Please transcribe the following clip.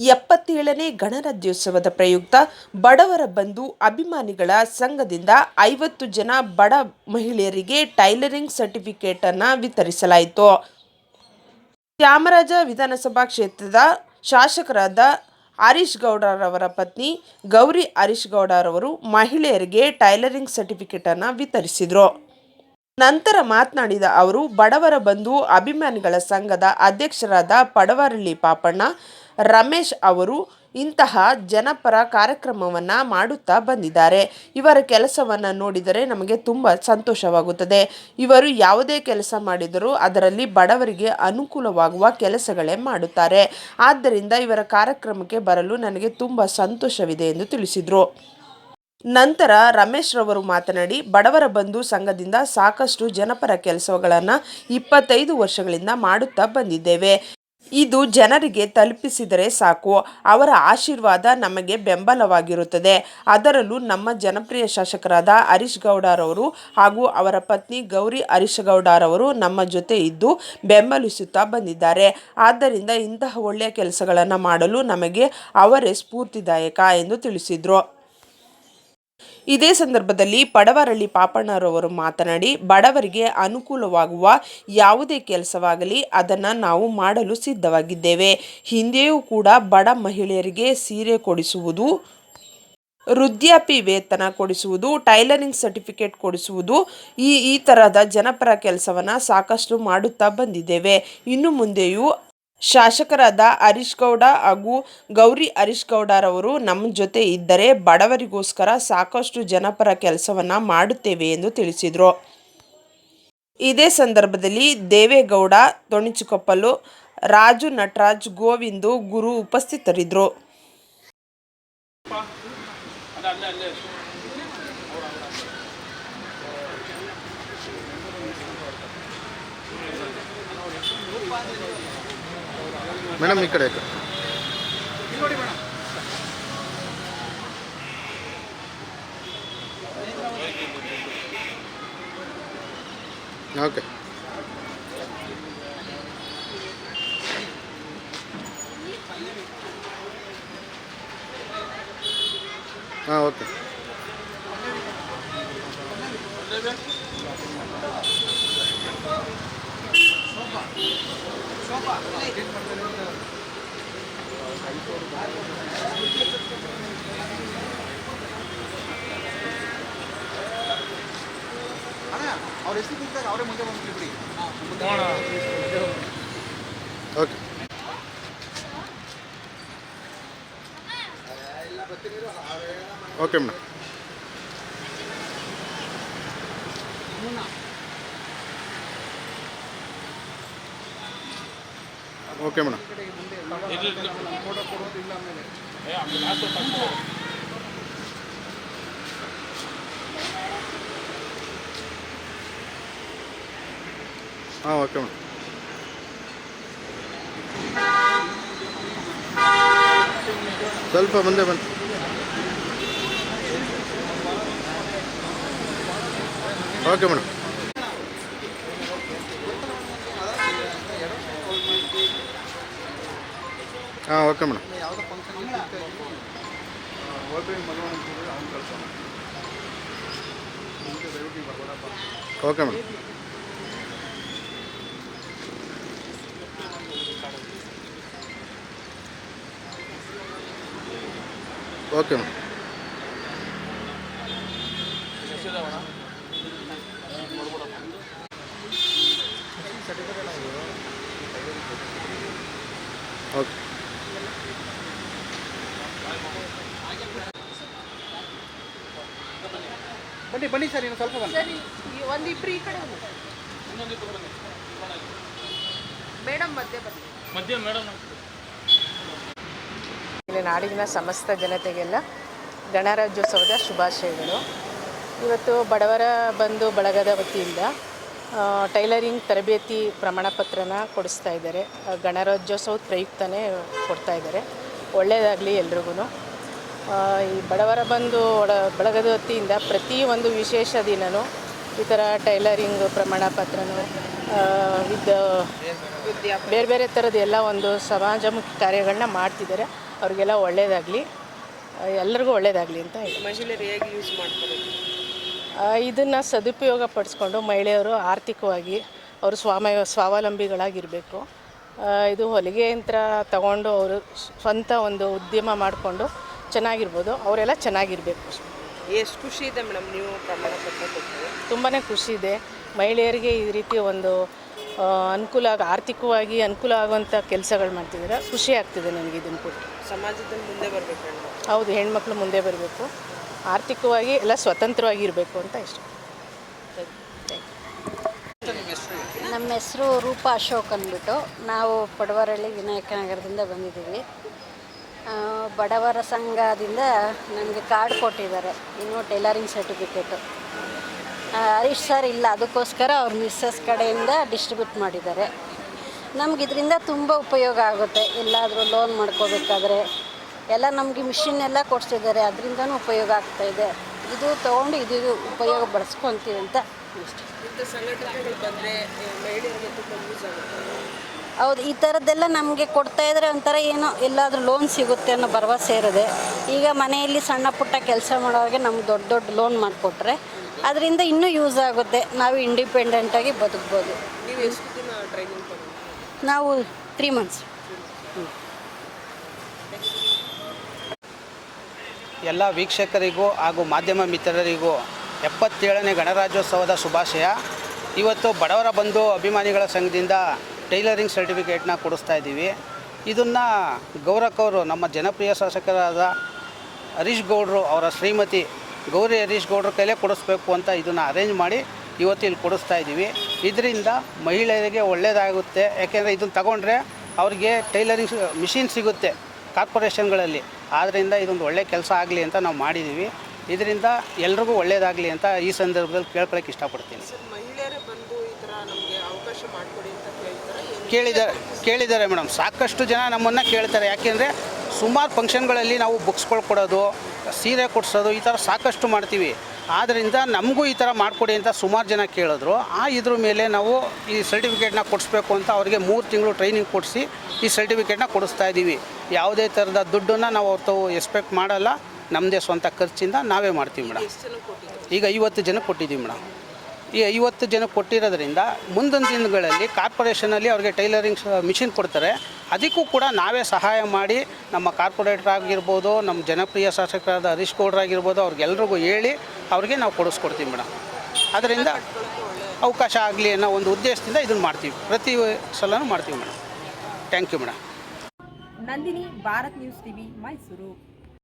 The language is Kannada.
ಎಪ್ಪತ್ತೇಳನೇ ಗಣರಾಜ್ಯೋತ್ಸವದ ಪ್ರಯುಕ್ತ ಬಡವರ ಬಂಧು ಅಭಿಮಾನಿಗಳ ಸಂಘದಿಂದ ಐವತ್ತು ಜನ ಬಡ ಮಹಿಳೆಯರಿಗೆ ಟೈಲರಿಂಗ್ ಸರ್ಟಿಫಿಕೇಟನ್ನು ವಿತರಿಸಲಾಯಿತು. ಚಾಮರಾಜ ವಿಧಾನಸಭಾ ಕ್ಷೇತ್ರದ ಶಾಸಕರಾದ ಹರೀಶ್ ಗೌಡರವರ ಪತ್ನಿ ಗೌರಿ ಹರೀಶ್ ಗೌಡರವರು ಮಹಿಳೆಯರಿಗೆ ಟೈಲರಿಂಗ್ ಸರ್ಟಿಫಿಕೇಟ್ ಅನ್ನು ವಿತರಿಸಿದರು. ನಂತರ ಮಾತನಾಡಿದ ಅವರು, ಬಡವರ ಬಂಧು ಅಭಿಮಾನಿಗಳ ಸಂಘದ ಅಧ್ಯಕ್ಷರಾದ ಪಡವರಳ್ಳಿ ಪಾಪಣ್ಣ ರಮೇಶ್ ಅವರು ಇಂತಹ ಜನಪರ ಕಾರ್ಯಕ್ರಮವನ್ನು ಮಾಡುತ್ತಾ ಬಂದಿದ್ದಾರೆ. ಇವರ ಕೆಲಸವನ್ನು ನೋಡಿದರೆ ನಮಗೆ ತುಂಬ ಸಂತೋಷವಾಗುತ್ತದೆ. ಇವರು ಯಾವುದೇ ಕೆಲಸ ಮಾಡಿದರೂ ಅದರಲ್ಲಿ ಬಡವರಿಗೆ ಅನುಕೂಲವಾಗುವ ಕೆಲಸಗಳೇ ಮಾಡುತ್ತಾರೆ. ಆದ್ದರಿಂದ ಇವರ ಕಾರ್ಯಕ್ರಮಕ್ಕೆ ಬರಲು ನನಗೆ ತುಂಬ ಸಂತೋಷವಿದೆ ಎಂದು ತಿಳಿಸಿದರು. ನಂತರ ರಮೇಶ್ ರವರು ಮಾತನಾಡಿ, ಬಡವರ ಬಂಧು ಸಂಘದಿಂದ ಸಾಕಷ್ಟು ಜನಪರ ಕೆಲಸಗಳನ್ನು ಇಪ್ಪತ್ತೈದು ವರ್ಷಗಳಿಂದ ಮಾಡುತ್ತಾ ಬಂದಿದ್ದೇವೆ. ಇದು ಜನರಿಗೆ ತಲುಪಿಸಿದರೆ ಸಾಕು. ಅವರ ಆಶೀರ್ವಾದ ನಮಗೆ ಬೆಂಬಲವಾಗಿರುತ್ತದೆ. ಅದರಲ್ಲೂ ನಮ್ಮ ಜನಪ್ರಿಯ ಶಾಸಕರಾದ ಹರೀಶ್ ಗೌಡರವರು ಹಾಗೂ ಅವರ ಪತ್ನಿ ಗೌರಿ ಹರೀಶ್ ಗೌಡರವರು ನಮ್ಮ ಜೊತೆ ಇದ್ದು ಬೆಂಬಲಿಸುತ್ತಾ ಬಂದಿದ್ದಾರೆ. ಆದ್ದರಿಂದ ಇಂತಹ ಒಳ್ಳೆಯ ಕೆಲಸಗಳನ್ನು ಮಾಡಲು ನಮಗೆ ಅವರೇ ಸ್ಫೂರ್ತಿದಾಯಕ ಎಂದು ತಿಳಿಸಿದರು. ಇದೇ ಸಂದರ್ಭದಲ್ಲಿ ಪಡವರಳ್ಳಿ ಪಾಪಣ್ಣರವರು ಮಾತನಾಡಿ, ಬಡವರಿಗೆ ಅನುಕೂಲವಾಗುವ ಯಾವುದೇ ಕೆಲಸವಾಗಲಿ ಅದನ್ನು ನಾವು ಮಾಡಲು ಸಿದ್ಧವಾಗಿದ್ದೇವೆ. ಹಿಂದೆಯೂ ಕೂಡ ಬಡ ಮಹಿಳೆಯರಿಗೆ ಸೀರೆ ಕೊಡಿಸುವುದು ವೃದ್ಧಾಪಿ ವೇತನ ಕೊಡಿಸುವುದು, ಟೈಲರಿಂಗ್ ಸರ್ಟಿಫಿಕೇಟ್ ಕೊಡಿಸುವುದು, ಈ ಈ ಥರದ ಜನಪರ ಕೆಲಸವನ್ನು ಸಾಕಷ್ಟು ಮಾಡುತ್ತಾ ಬಂದಿದ್ದೇವೆ. ಇನ್ನು ಮುಂದೆಯೂ ಶಾಸಕರಾದ ಹರೀಶ್ ಗೌಡ ಹಾಗೂ ಗೌರಿ ಹರೀಶ್ ಗೌಡರವರು ನಮ್ಮ ಜೊತೆ ಇದ್ದರೆ ಬಡವರಿಗೋಸ್ಕರ ಸಾಕಷ್ಟು ಜನಪರ ಕೆಲಸವನ್ನು ಮಾಡುತ್ತೇವೆ ಎಂದು ತಿಳಿಸಿದರು. ಇದೇ ಸಂದರ್ಭದಲ್ಲಿ ದೇವೇಗೌಡ, ತೊಣಿಚಿಕೊಪ್ಪಲು, ರಾಜು ನಟರಾಜ್, ಗೋವಿಂದು ಗುರು ಉಪಸ್ಥಿತರಿದ್ದರು ಮೇಡಮ್ ಈ ಕಡೆ ಓಕೆ ಹಾಂ ಓಕೆ ಅವ್ರ ಹೆಸರು ಕೂತಾಗ ಅವರೇ ಮುಂದೆ ಬಂದ್ಬಿಟ್ರಿ okay okay madam okay madam. ಹಾಂ ಓಕೆ ಮೇಡಮ್. ಸ್ವಲ್ಪ ಮುಂದೆ ಬನ್ನಿ. Okay madam. ಹಾಂ ಓಕೆ ಮೇಡಮ್ ಯಾವುದೋ function okay madam okay madam okay ಬನ್ನಿ ಬನ್ನಿ ಸರ್ ಇನ್ನು ಸ್ವಲ್ಪ ಬನ್ನಿ. ಸರಿ ಒಂದಿಬ್ರು ಈ ಕಡೆ ಮೇಡಮ್ ಮಧ್ಯೆ ಬನ್ನಿ. ಇಲ್ಲಿ ನಾಡಿನ ಸಮಸ್ತ ಜನತೆಗೆಲ್ಲ ಗಣರಾಜ್ಯೋತ್ಸವದ ಶುಭಾಶಯಗಳು. ಇವತ್ತು ಬಡವರ ಬಂಧು ಬಳಗದ ವತಿಯಿಂದ ಆ, ಟೈಲರಿಂಗ್ ತರಬೇತಿ ಪ್ರಮಾಣ ಪತ್ರನ ಕೊಡಿಸ್ತಾ ಇದ್ದಾರೆ. ಆ, ಗಣರಾಜ್ಯೋತ್ಸವದ ಪ್ರಯುಕ್ತನೇ ಕೊಡ್ತಾ ಇದ್ದಾರೆ. ಒಳ್ಳೆಯದಾಗಲಿ ಎಲ್ರಿಗೂ ಈ ಬಡವರ ಬಂದು ಒಡ ಬಳಗದ ವತಿಯಿಂದ ಪ್ರತಿ ಒಂದು ವಿಶೇಷ ದಿನನು ಈ ಥರ ಟೈಲರಿಂಗ್ ಪ್ರಮಾಣ ಪತ್ರನೂ ವಿದ್ ಬೇರೆ ಬೇರೆ ಥರದ ಎಲ್ಲ ಒಂದು ಸಮಾಜಮುಖಿ ಕಾರ್ಯಗಳನ್ನ ಮಾಡ್ತಿದ್ದಾರೆ. ಅವ್ರಿಗೆಲ್ಲ ಒಳ್ಳೆಯದಾಗಲಿ ಎಲ್ಲರಿಗೂ ಒಳ್ಳೆಯದಾಗಲಿ ಅಂತ ಹೇಳಿ ಮಹಿಳೆಯರು ಹೇಗೆ ಯೂಸ್ ಮಾಡ್ತಾರೆ? ಇದನ್ನು ಸದುಪಯೋಗ ಪಡಿಸ್ಕೊಂಡು ಮಹಿಳೆಯರು ಆರ್ಥಿಕವಾಗಿ ಅವರು ಸ್ವಾಮ ಸ್ವಾವಲಂಬಿಗಳಾಗಿರಬೇಕು. ಇದು ಹೊಲಿಗೆ ಯಂತ್ರ ತಗೊಂಡು ಅವರು ಸ್ವಂತ ಒಂದು ಉದ್ಯಮ ಮಾಡಿಕೊಂಡು ಚೆನ್ನಾಗಿರ್ಬೋದು ಅವರೆಲ್ಲ ಚೆನ್ನಾಗಿರಬೇಕು. ಎಷ್ಟು ಖುಷಿ ಇದೆ ಮೇಡಮ್ ನೀವು ಪ್ರಮಾಣ ಪತ್ರ ಕೊಟ್ಟರೆ? ತುಂಬಾ ಖುಷಿ ಇದೆ. ಮಹಿಳೆಯರಿಗೆ ಈ ರೀತಿ ಒಂದು ಅನುಕೂಲ ಆಗ ಆರ್ಥಿಕವಾಗಿ ಅನುಕೂಲ ಆಗುವಂಥ ಕೆಲಸಗಳು ಮಾಡ್ತಿದ್ದೀರಾ? ಖುಷಿ ಆಗ್ತಿದೆ ನನಗೆ ಇದನ್ನು ಕೊಟ್ಟು. ಸಮಾಜದಲ್ಲಿ ಮುಂದೆ ಬರಬೇಕು ಹೌದು ಹೆಣ್ಮಕ್ಳು ಮುಂದೆ ಬರಬೇಕು. ಆರ್ಥಿಕವಾಗಿ ಎಲ್ಲ ಸ್ವತಂತ್ರವಾಗಿ ಇರಬೇಕು ಅಂತ ಇಷ್ಟ. ನಮ್ಮ ಹೆಸರು ರೂಪಾ ಅಶೋಕ್ ಅಂದ್ಬಿಟ್ಟು. ನಾವು ಪಡವರಳ್ಳಿ ವಿನಾಯಕ ನಗರದಿಂದ ಬಂದಿದ್ದೀವಿ. ಬಡವರ ಸಂಘದಿಂದ ನಮಗೆ ಕಾರ್ಡ್ ಕೊಟ್ಟಿದ್ದಾರೆ. ಇನ್ನೂ ಟೈಲರಿಂಗ್ ಸರ್ಟಿಫಿಕೇಟು ಹರೀಶ್ ಸರ್ ಇಲ್ಲ, ಅದಕ್ಕೋಸ್ಕರ ಅವ್ರ ಮಿಸ್ಸಸ್ ಕಡೆಯಿಂದ ಡಿಸ್ಟ್ರಿಬ್ಯೂಟ್ ಮಾಡಿದ್ದಾರೆ. ನಮ್ಗೆ ಇದರಿಂದ ತುಂಬ ಉಪಯೋಗ ಆಗುತ್ತೆ. ಎಲ್ಲಾದರೂ ಲೋನ್ ಮಾಡ್ಕೋಬೇಕಾದ್ರೆ. ಎಲ್ಲ ನಮಗೆ ಮಿಷಿನ್ ಎಲ್ಲ ಕೊಡಿಸಿದ್ದಾರೆ. ಅದರಿಂದನೂ ಉಪಯೋಗ ಇದೆ. ಇದು ತೊಗೊಂಡು ಇದು ಉಪಯೋಗ ಬಳಸ್ಕೊತೀವಿ ಅಂತ ಇಷ್ಟ ಸಂಘಟನೆಗಳು ಬಂದರೆ ಮಹಿಳೆಯರಿಗೆ ತುಂಬ ಯೂಸ್ ಆಗುತ್ತೆ. ಹೌದು ಈ ಥರದ್ದೆಲ್ಲ ನಮಗೆ ಕೊಡ್ತಾ ಇದ್ರೆ ಒಂಥರ ಏನೋ ಎಲ್ಲಾದರೂ ಲೋನ್ ಸಿಗುತ್ತೆ ಅನ್ನೋ ಭರವಸೆ ಇರೋದೆ ಈಗ ಮನೆಯಲ್ಲಿ ಸಣ್ಣ ಪುಟ್ಟ ಕೆಲಸ ಮಾಡೋರಿಗೆ ನಮ್ಗೆ ದೊಡ್ಡ ದೊಡ್ಡ ಲೋನ್ ಮಾಡಿಕೊಟ್ರೆ ಅದರಿಂದ ಇನ್ನೂ ಯೂಸ್ ಆಗುತ್ತೆ. ನಾವು ಇಂಡಿಪೆಂಡೆಂಟಾಗಿ ಬದುಕ್ಬೋದು. ನೀವು ಎಷ್ಟು ದಿನ ಟ್ರೈನಿಂಗ್ ತಗೊಂಡು ನಾವು ತ್ರೀ ಮಂತ್ಸ್ ಎಲ್ಲ ವೀಕ್ಷಕರಿಗೂ ಹಾಗೂ ಮಾಧ್ಯಮ ಮಿತ್ರರಿಗೂ ಎಪ್ಪತ್ತೇಳನೇ ಗಣರಾಜ್ಯೋತ್ಸವದ ಶುಭಾಶಯ. ಇವತ್ತು ಬಡವರ ಬಂಧು ಅಭಿಮಾನಿಗಳ ಸಂಘದಿಂದ ಟೈಲರಿಂಗ್ ಸರ್ಟಿಫಿಕೇಟ್ನ ಕೊಡಿಸ್ತಾ ಇದ್ದೀವಿ. ಇದನ್ನು ಗೌರಕ್ ಅವರು, ನಮ್ಮ ಜನಪ್ರಿಯ ಶಾಸಕರಾದ ಹರೀಶ್ ಗೌಡ್ರು ಅವರ ಶ್ರೀಮತಿ ಗೌರಿ ಹರೀಶ್ ಗೌಡ್ರ ಕೈಲೇ ಕೊಡಿಸ್ಬೇಕು ಅಂತ ಇದನ್ನು ಅರೇಂಜ್ ಮಾಡಿ ಇವತ್ತು ಇಲ್ಲಿ ಕೊಡಿಸ್ತಾ ಇದ್ದೀವಿ. ಇದರಿಂದ ಮಹಿಳೆಯರಿಗೆ ಒಳ್ಳೆಯದಾಗುತ್ತೆ ಯಾಕೆಂದರೆ ಇದನ್ನು ತಗೊಂಡ್ರೆ ಅವ್ರಿಗೆ ಟೈಲರಿಂಗ್ ಮಿಷಿನ್ ಸಿಗುತ್ತೆ ಕಾರ್ಪೊರೇಷನ್ಗಳಲ್ಲಿ. ಆದ್ದರಿಂದ ಇದೊಂದು ಒಳ್ಳೆ ಕೆಲಸ ಆಗಲಿ ಅಂತ ನಾವು ಮಾಡಿದ್ದೀವಿ. ಇದರಿಂದ ಎಲ್ರಿಗೂ ಒಳ್ಳೆಯದಾಗಲಿ ಅಂತ ಈ ಸಂದರ್ಭದಲ್ಲಿ ಕೇಳ್ಕೊಳಕ್ಕೆ ಇಷ್ಟಪಡ್ತೀನಿ. ಮಹಿಳೆಯರೇ ಬಂದು ಈ ಥರ ನಮಗೆ ಅವಕಾಶ ಮಾಡಿಕೊಡಿ ಕೇಳಿದ್ದಾರೆ ಕೇಳಿದ್ದಾರೆ ಮೇಡಮ್. ಸಾಕಷ್ಟು ಜನ ನಮ್ಮನ್ನು ಕೇಳ್ತಾರೆ. ಯಾಕೆಂದರೆ ಸುಮಾರು ಫಂಕ್ಷನ್ಗಳಲ್ಲಿ ನಾವು ಬುಕ್ಸ್ಗಳು ಕೊಡೋದು, ಸೀರೆ ಕೊಡಿಸೋದು ಈ ಥರ ಸಾಕಷ್ಟು ಮಾಡ್ತೀವಿ. ಆದ್ದರಿಂದ ನಮಗೂ ಈ ಥರ ಮಾಡಿಕೊಡಿ ಅಂತ ಸುಮಾರು ಜನ ಕೇಳಿದ್ರು. ಆ ಇದ್ರ ಮೇಲೆ ನಾವು ಈ ಸರ್ಟಿಫಿಕೇಟ್ನ ಕೊಡಿಸ್ಬೇಕು ಅಂತ ಅವರಿಗೆ ಮೂರು ತಿಂಗಳು ಟ್ರೈನಿಂಗ್ ಕೊಡಿಸಿ ಈ ಸರ್ಟಿಫಿಕೇಟ್ನ ಕೊಡಿಸ್ತಾ ಇದ್ದೀವಿ. ಯಾವುದೇ ಥರದ ದುಡ್ಡನ್ನು ನಾವು ಅವ್ರ ಎಕ್ಸ್ಪೆಕ್ಟ್ ಮಾಡಲ್ಲ. ನಮ್ಮದೇ ಸ್ವಂತ ಖರ್ಚಿಂದ ನಾವೇ ಮಾಡ್ತೀವಿ ಮೇಡಮ್. ಈಗ ಐವತ್ತು ಜನ ಕೊಟ್ಟಿದ್ದೀವಿ ಮೇಡಮ್. ಈ ಐವತ್ತು ಜನ ಕೊಟ್ಟಿರೋದ್ರಿಂದ ಮುಂದಿನ ದಿನಗಳಲ್ಲಿ ಕಾರ್ಪೊರೇಷನಲ್ಲಿ ಅವ್ರಿಗೆ ಟೈಲರಿಂಗ್ ಮಿಷಿನ್ ಕೊಡ್ತಾರೆ. ಅದಕ್ಕೂ ಕೂಡ ನಾವೇ ಸಹಾಯ ಮಾಡಿ ನಮ್ಮ ಕಾರ್ಪೊರೇಟರ್ ಆಗಿರ್ಬೋದು, ನಮ್ಮ ಜನಪ್ರಿಯ ಶಾಸಕರಾದ ಹರೀಶ್ ಗೌಡ್ರಾಗಿರ್ಬೋದು ಅವ್ರಿಗೆಲ್ರಿಗೂ ಹೇಳಿ ಅವ್ರಿಗೆ ನಾವು ಕೊಡಿಸ್ಕೊಡ್ತೀವಿ ಮೇಡಮ್. ಅದರಿಂದ ಅವಕಾಶ ಆಗಲಿ ಅನ್ನೋ ಒಂದು ಉದ್ದೇಶದಿಂದ ಇದನ್ನು ಮಾಡ್ತೀವಿ. ಪ್ರತಿ ಸಲನೂ ಮಾಡ್ತೀವಿ madam. Thank you madam. Nandini, Bharat news TV, Mysuru.